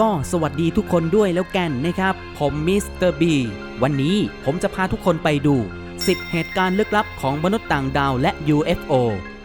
ก็สวัสดีทุกคนด้วยแล้วกันนะครับ ผมมิสเตอร์บีวันนี้ผมจะพาทุกคนไปดู 10 เหตุการณ์ลึกลับของมนุษย์ต่างดาวและ UFO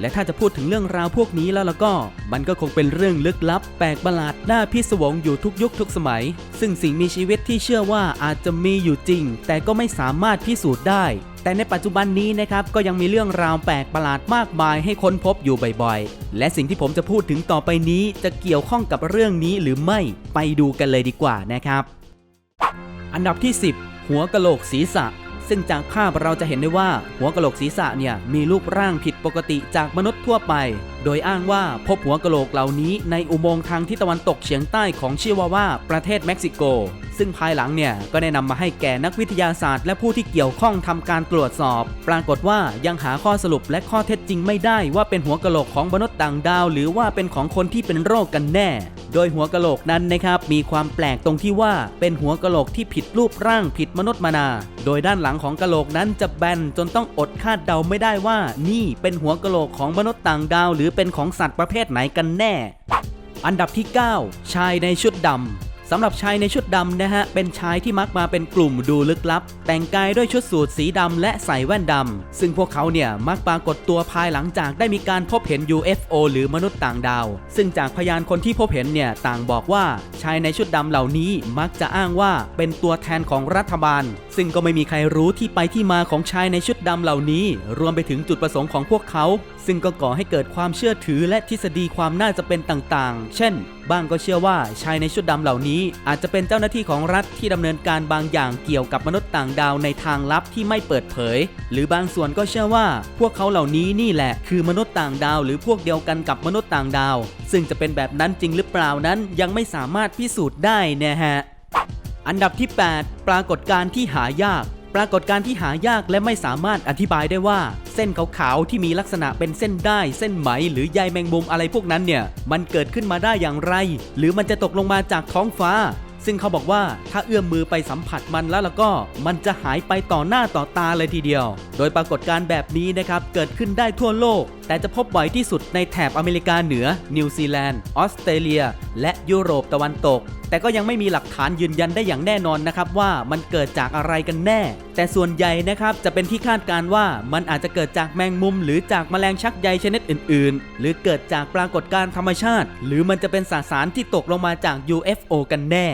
และถ้าจะพูดถึงเรื่องราวพวกนี้แล้วล้วก็ มันก็คงเป็นเรื่องลึกลับ แปลกประหลาดน่าพิศวงอยู่ทุกยุคทุกสมัย ซึ่งสิ่งมีชีวิตที่เชื่อว่าอาจจะมีอยู่จริง แต่ก็ไม่สามารถพิสูจน์ได้ แต่ในปัจจุบันนี้นะครับก็ยังมีเรื่องราวแปลกประหลาดมากมายให้ค้นพบอยู่บ่อยๆ และสิ่งที่ผมจะพูดถึงต่อไปนี้จะเกี่ยวข้องกับเรื่องนี้หรือไม่ไปดูกันเลยดีกว่านะครับ อันดับที่ 10 หัวกะโหลกศีรษะ ซึ่งจากภาพเราจะเห็นได้ว่า หัวกะโหลกศีรษะเนี่ยมีรูปร่างผิดปกติจากมนุษย์ทั่วไป โดยอ้างว่าพบหัวกะโหลกเหล่านี้ในอุโมงค์ทางทิศตะวันตกเฉียงใต้ของชิวาว่าประเทศเม็กซิโก ซึ่งภายหลังเนี่ยก็ได้นำมาให้แก่นักวิทยาศาสตร์ และผู้ที่เกี่ยวข้องทำการตรวจสอบ ปรากฏว่ายังหาข้อสรุปและข้อเท็จจริงไม่ได้ว่าเป็นหัวกะโหลกของมนุษย์ต่างดาว หรือว่าเป็นของคนที่เป็นโรคกันแน่ โดยหัวกะโหลกนั้นนะครับมีความแปลกตรงที่ว่าเป็นหัวกะโหลกที่ผิดรูปร่างผิดมนุษย์มานา โดยด้านหลังของกะโหลกนั้นจะแบนจนต้องอดคาดเดาไม่ได้ว่า นี่เป็นหัวกะโหลกของมนุษย์ต่างดาว หรือเป็นของสัตว์ประเภทไหนกันแน่ อันดับที่ 9 ชายในชุดดำ สำหรับชายในชุดดำนะฮะ เป็นชายที่มักมาเป็นกลุ่มดูลึกลับ แต่งกายด้วยชุดสูทสีดำและใส่แว่นดำ ซึ่งพวกเขาเนี่ยมักปรากฏตัวภายหลังจากได้มีการพบเห็น UFO หรือมนุษย์ต่างดาว ซึ่งจากพยานคนที่พบเห็นเนี่ยต่างบอกว่าชายในชุดดำเหล่านี้มักจะอ้างว่าเป็นตัวแทนของรัฐบาล ซึ่งก็ไม่มีใครรู้ที่ไปที่มาของชายในชุดดำเหล่านี้ รวมไปถึงจุดประสงค์ของพวกเขา ซึ่งก็ก่อให้เกิดความเชื่อถือและทฤษฎีความน่าจะเป็นต่างๆ เช่น บ้างก็เชื่อว่าชายในชุดดำเหล่านี้ อาจจะเป็นเจ้าหน้าที่ของรัฐที่ดำเนินการบางอย่างเกี่ยวกับมนุษย์ต่างดาวในทางลับที่ไม่เปิดเผย หรือบางส่วนก็เชื่อว่า พวกเขาเหล่านี้นี่แหละ คือมนุษย์ต่างดาว หรือพวกเดียวกันกับมนุษย์ต่างดาว ซึ่งจะเป็นแบบนั้นจริงหรือเปล่านั้น ยังไม่สามารถพิสูจน์ได้นะฮะอันดับที่ 8 ปรากฏการณ์ที่หายาก รากฏการณ์ที่หายากและไม่สามารถอธิบายได้ว่า เส้นขาวๆที่มีลักษณะเป็นเส้นได้ เส้นไหม หรือใยแมงมุมอะไรพวกนั้นเนี่ย มันเกิดขึ้นมาได้อย่างไร หรือมันจะตกลงมาจากท้องฟ้า ซึ่งเขาบอกว่าถ้าเอื้อมมือไปสัมผัสมันแล้วแล้วก็ มันจะหายไปต่อหน้าต่อตาเลยทีเดียว โดยปรากฏการณ์แบบนี้นะครับเกิดขึ้นได้ทั่วโลก แต่จะพบบ่อยที่สุดในแถบอเมริกาเหนือ นิวซีแลนด์ ออสเตรเลีย และยุโรปตะวันตก แต่ก็ยังไม่มีหลักฐานยืนยันได้อย่างแน่นอนนะครับว่ามันเกิดจากอะไรกันแน่ แต่ส่วนใหญ่นะครับจะเป็นที่คาดการว่ามันอาจจะเกิดจากแมงมุม หรือจากแมลงชักใยชนิดอื่น ๆ หรือเกิดจากปรากฏการณ์ธรรมชาติ หรือมันจะเป็นสสารที่ตกลงมาจาก UFO กันแน่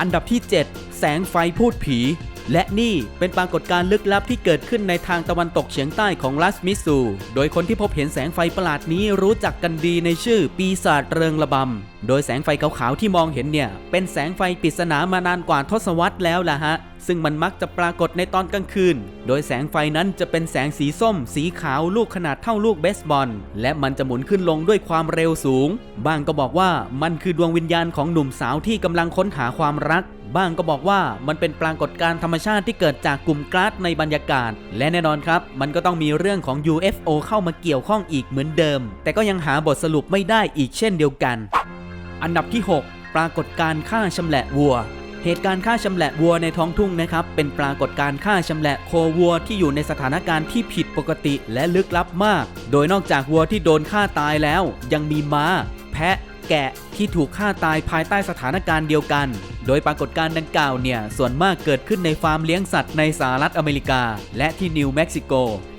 อันดับที่ 7 แสงไฟพูดผี และนี่เป็นปรากฏการณ์ลึกลับที่เกิดขึ้นในทางตะวันตกเฉียงใต้ของรัสมิสซูโดยคนที่พบเห็นแสงไฟประหลาดนี้รู้จักกันดีในชื่อปีศาจเริงระบำ โดยแสงไฟขาวๆที่มองเห็นเนี่ย เป็นแสงไฟปริศนามานานกว่าทศวรรษแล้วล่ะฮะ ซึ่งมันมักจะปรากฏในตอนกลางคืน โดยแสงไฟนั้นจะเป็นแสงสีส้ม สีขาวลูกขนาดเท่าลูกเบสบอล และมันจะหมุนขึ้นลงด้วยความเร็วสูง บางก็บอกว่ามันคือดวงวิญญาณของหนุ่มสาวที่กำลังค้นหาความรัก บ้างก็บอกว่ามันเป็นปรากฏการณ์ธรรมชาติที่เกิดจากกลุ่มก๊าซในบรรยากาศ และแน่นอนครับ มันก็ต้องมีเรื่องของ UFO เข้ามาเกี่ยวข้องอีกเหมือนเดิม แต่ก็ยังหาบทสรุปไม่ได้อีกเช่นเดียวกัน อันดับที่ 6 ปรากฏการณ์ฆ่าชำแหละวัวเหตุการณ์ฆ่าชำแหละวัวในท้องทุ่งนะครับ เป็นปรากฏการณ์ฆ่าชำแหละโควัวที่อยู่ในสถานการณ์ที่ผิดปกติและลึกลับมาก โดยนอกจากวัวที่โดนฆ่าตายแล้ว ยังมีม้า แพะ แกะที่ถูกฆ่าตายภายใต้สถานการณ์เดียวกัน โดยปรากฏการณ์ดังกล่าวเนี่ย ส่วนมากเกิดขึ้นในฟาร์มเลี้ยงสัตว์ในสหรัฐอเมริกา และที่นิวเม็กซิโก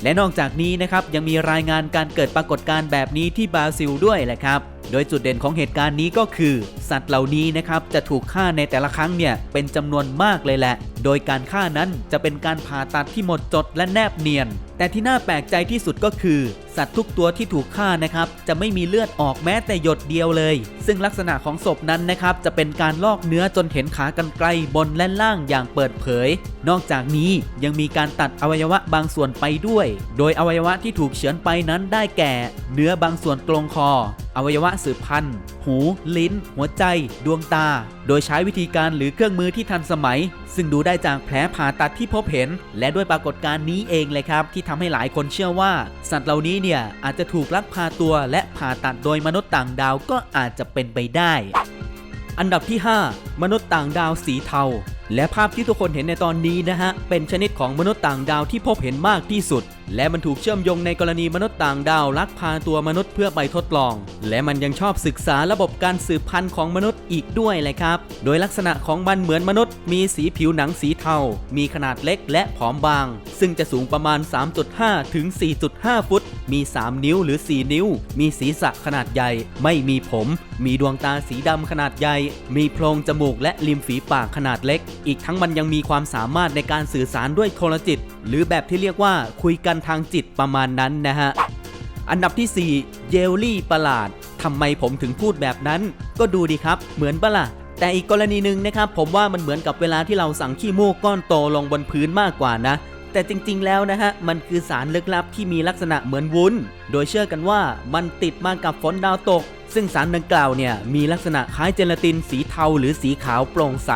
และนอกจากนี้นะครับยังมีรายงานการเกิดปรากฏการณ์แบบนี้ที่บราซิลด้วยแหละครับ โดยจุดเด่นของเหตุการณ์นี้ก็คือ สัตว์เหล่านี้นะครับจะถูกฆ่าในแต่ละครั้งเนี่ยเป็นจำนวนมากเลยแหละ โดยการฆ่านั้นจะเป็นการผ่าตัดที่หมดจดและแนบเนียน แต่ที่น่าแปลกใจที่สุดก็คือ สัตว์ทุกตัวที่ถูกฆ่านะครับจะไม่มีเลือดออกแม้แต่หยดเดียวเลย ซึ่งลักษณะของศพนั้นนะครับจะเป็นการลอกเนื้อจนเห็นขากรรไกรบนและล่างอย่างเปิดเผย นอกจากนี้ยังมีการตัดอวัยวะบางส่วนไปด้วย โดยอวัยวะที่ถูกเฉือนไปนั้นได้แก่ เนื้อบางส่วนตรงคอ อวัยวะสืบพันธุ์ หู ลิ้น หัวใจ ดวงตา โดยใช้วิธีการหรือเครื่องมือที่ทันสมัย ซึ่งดูได้จากแผลผ่าตัดที่พบเห็น และด้วยปรากฏการณ์นี้เองเลยครับ ที่ทำให้หลายคนเชื่อว่า สัตว์เหล่านี้เนี่ยอาจจะถูกลักพาตัวและผ่าตัดโดยมนุษย์ต่างดาวก็อาจจะเป็นไปได้ อันดับที่ 5 มนุษย์ต่างดาวสีเทาและภาพที่ทุกคนเห็นในตอนนี้นะฮะเป็นชนิดของมนุษย์ต่างดาวที่พบเห็นมากที่สุดและมันถูกเชื่อมโยงในกรณีมนุษย์ต่างดาวลักพาตัวมนุษย์เพื่อไปทดลอง และมันยังชอบศึกษาระบบการสืบพันธุ์ของมนุษย์อีกด้วยเลยครับ โดยลักษณะของมันเหมือนมนุษย์ มีสีผิวหนังสีเทา มีขนาดเล็กและผอมบาง ซึ่งจะสูงประมาณ 3.5 ถึง 4.5 ฟุต มี 3 นิ้วหรือ 4 นิ้ว มีศีรษะขนาดใหญ่ ไม่มีผม มีดวงตาสีดำขนาดใหญ่ มีโพรงจมูกและริมฝีปากขนาดเล็ก อีกทั้งมันยังมีความสามารถในการสื่อสารด้วยโทรจิตหรือแบบที่เรียกว่าคุยกันทางจิตประมาณนั้นนะฮะ อันดับที่ 4 เยลลี่ประหลาดทำไมผมถึงพูดแบบนั้น ก็ดูดีครับ เหมือนปะล่ะแต่อีกกรณีหนึ่งนะครับ ผมว่ามันเหมือนกับเวลาที่เราสั่งขี้มูกก้อนโตลงบนพื้นมากกว่านะแต่จริงๆ แล้วนะฮะ มันคือสารลึกลับที่มีลักษณะเหมือนวุ้น โดยเชื่อกันว่ามันติดมากับฝนดาวตก ซึ่งสารดังกล่าวเนี่ยมีลักษณะคล้ายเจลาตินสีเทาหรือสีขาวโปร่งใส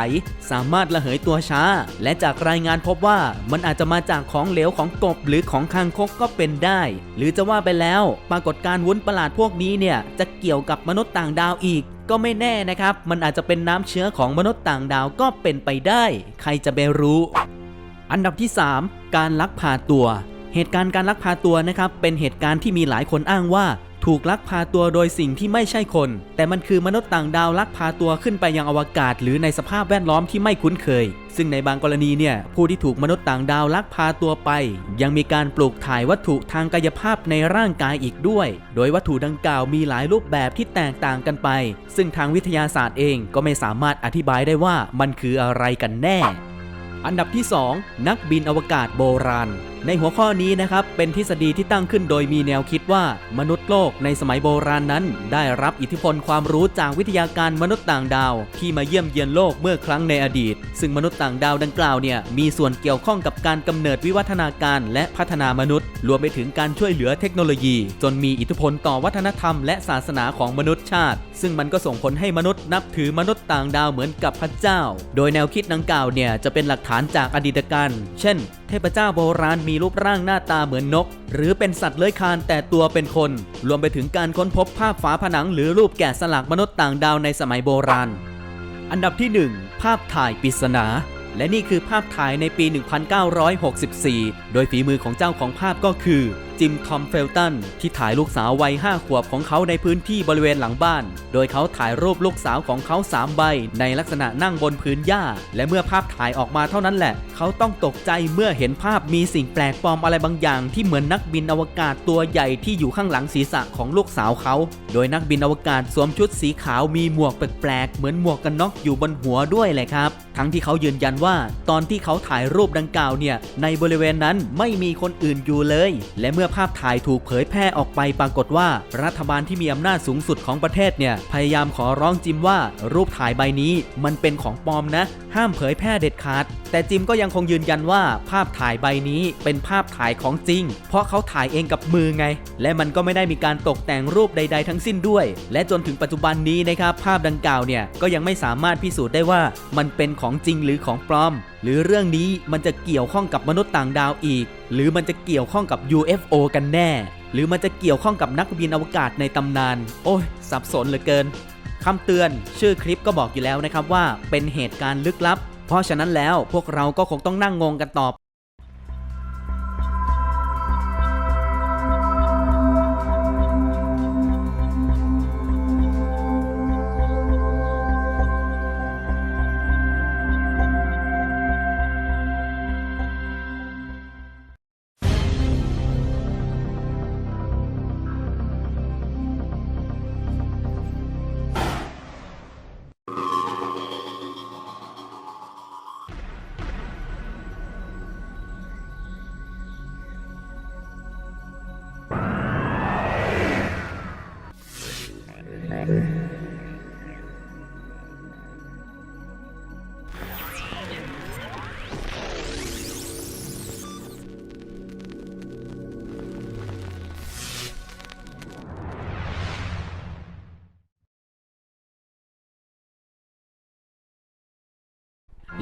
สามารถระเหยตัวช้า และจากรายงานพบว่ามันอาจจะมาจากของเหลวของกบหรือของคางคกก็เป็นได้ หรือจะว่าไปแล้ว ปรากฏการวุ้นประหลาดพวกนี้เนี่ยจะเกี่ยวกับมนุษย์ต่างดาวอีกก็ไม่แน่นะครับ มันอาจจะเป็นน้ำเชื้อของมนุษย์ต่างดาวก็เป็นไปได้ ใครจะไปรู้ อันดับที่ 3 การลักพาตัว เหตุการณ์การลักพาตัวนะครับ เป็นเหตุการณ์ที่มีหลายคนอ้างว่า ถูกลักพาตัวโดยสิ่งที่ไม่ใช่คน แต่มันคือมนุษย์ต่างดาวลักพาตัวขึ้นไปยังอวกาศ หรือในสภาพแวดล้อมที่ไม่คุ้นเคย ซึ่งในบางกรณีเนี่ยผู้ที่ถูกมนุษย์ต่างดาวลักพาตัวไป ยังมีการปลูกถ่ายวัตถุทางกายภาพในร่างกายอีกด้วย โดยวัตถุดังกล่าวมีหลายรูปแบบที่แตกต่างกันไป ซึ่งทางวิทยาศาสตร์เองก็ไม่สามารถอธิบายได้ว่ามันคืออะไรกันแน่ อันดับที่ 2 นักบินอวกาศโบราณ ในหัวข้อนี้นะครับ เป็นทฤษฎีที่ตั้งขึ้นโดยมีแนวคิดว่า มนุษย์โลกในสมัยโบราณนั้น ได้รับอิทธิพลความรู้จากวิทยาการมนุษย์ต่างดาว ที่มาเยี่ยมเยียนโลกเมื่อครั้งในอดีต ซึ่งมนุษย์ต่างดาวดังกล่าวเนี่ยมีส่วนเกี่ยวข้องกับการกำเนิดวิวัฒนาการและพัฒนามนุษย์ รวมไปถึงการช่วยเหลือเทคโนโลยี จนมีอิทธิพลต่อวัฒนธรรม และศาสนาของมนุษย์ชาติ ซึ่งมันก็ส่งผลให้มนุษย์นับถือมนุษย์ต่างดาวเหมือนกับพระเจ้า โดยแนวคิดดังกล่าวเนี่ยจะเป็นหลักฐานจากอดีตการ เช่นเทพเจ้าโบราณมีรูปร่างหน้าตาเหมือนนก หรือเป็นสัตว์เลื้อยคลานแต่ตัวเป็นคน รวมไปถึงการค้นพบภาพฝาผนังหรือรูปแกะสลักมนุษย์ต่างดาวในสมัยโบราณ อันดับที่ 1 ภาพถ่ายปริศนาและนี่คือภาพถ่ายในปี 1964 โดยฝีมือของเจ้าของภาพก็คือ จิมทอมเฟลตันที่ถ่ายลูกสาววัย5ขวบของเขาในพื้นที่บริเวณหลังบ้าน โดยเขาถ่ายรูปลูกสาวของเขา3ใบในลักษณะนั่งบนพื้นหญ้า และเมื่อภาพถ่ายออกมาเท่านั้นแหละ เขาต้องตกใจเมื่อเห็นภาพมีสิ่งแปลกปลอมอะไรบางอย่าง ที่เหมือนนักบินอวกาศตัวใหญ่ที่อยู่ข้างหลังศีรษะของลูกสาวเขา โดยนักบินอวกาศสวมชุดสีขาวมีหมวกแปลกๆเหมือนหมวกกันน็อกอยู่บนหัวด้วยเลยครับ ทั้งที่เขายืนยันว่า ตอนที่เขาถ่ายรูปดังกล่าวเนี่ยในบริเวณนั้นไม่มีคนอื่นอยู่เลย และเมื่ออภาพถ่ายถูกเผยแพร่ออกไปปรากฏว่า รัฐบาลที่มีอำนาจสูงสุดของประเทศเนี่ยพยายามขอร้องจิมว่ารูปถ่ายใบนี้มันเป็นของปลอมนะ ห้ามเผยแพร่เด็ดขาด แต่จิมก็ยังคงยืนยันว่าภาพถ่ายใบนี้เป็นภาพถ่ายของจริง เพราะเขาถ่ายเองกับมือไง และมันก็ไม่ได้มีการตกแต่งรูปใด ๆ ทั้งสิ้นด้วย และจนถึงปัจจุบันนี้นะครับภาพดังกล่าวเนี่ยก็ยังไม่สามารถพิสูจน์ได้ว่ามันเป็นของจริงหรือของปลอม หรือเรื่องนี้มันจะเกี่ยวข้องกับมนุษย์ต่างดาวอีก หรือมันจะเกี่ยวข้องกับ UFO กันแน่ หรือมันจะเกี่ยวข้องกับนักบินอวกาศในตำนาน โอ้ยสับสนเหลือเกินคำเตือนชื่อคลิปก็บอกอยู่แล้วนะครับว่าเป็นเหตุการณ์ลึกลับ เพราะฉะนั้นแล้วพวกเราก็คงต้องนั่งงงกันต่อ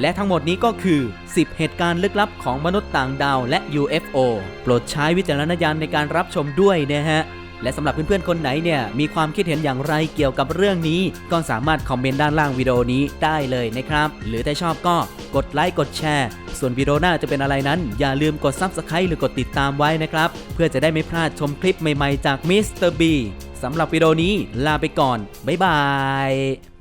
และทั้งหมดนี้ก็คือ 10 เหตุการณ์ลึกลับของมนุษย์ต่างดาวและ UFO โปรดใช้วิจารณญาณในการรับชมด้วยนะฮะ และสำหรับเพื่อนๆ คนไหนเนี่ย มีความคิดเห็นอย่างไรเกี่ยวกับเรื่องนี้ ก็สามารถคอมเมนต์ด้านล่างวิดีโอนี้ได้เลยนะครับ หรือถ้าชอบก็กดไลค์กดแชร์ ส่วนวิดีโอหน้าจะเป็นอะไรนั้น อย่าลืมกด Subscribe หรือกดติดตามไว้นะครับ เพื่อจะได้ไม่พลาดชมคลิปใหม่ๆจาก Mr. B สำหรับวิดีโอนี้ลาไปก่อนบ๊ายบาย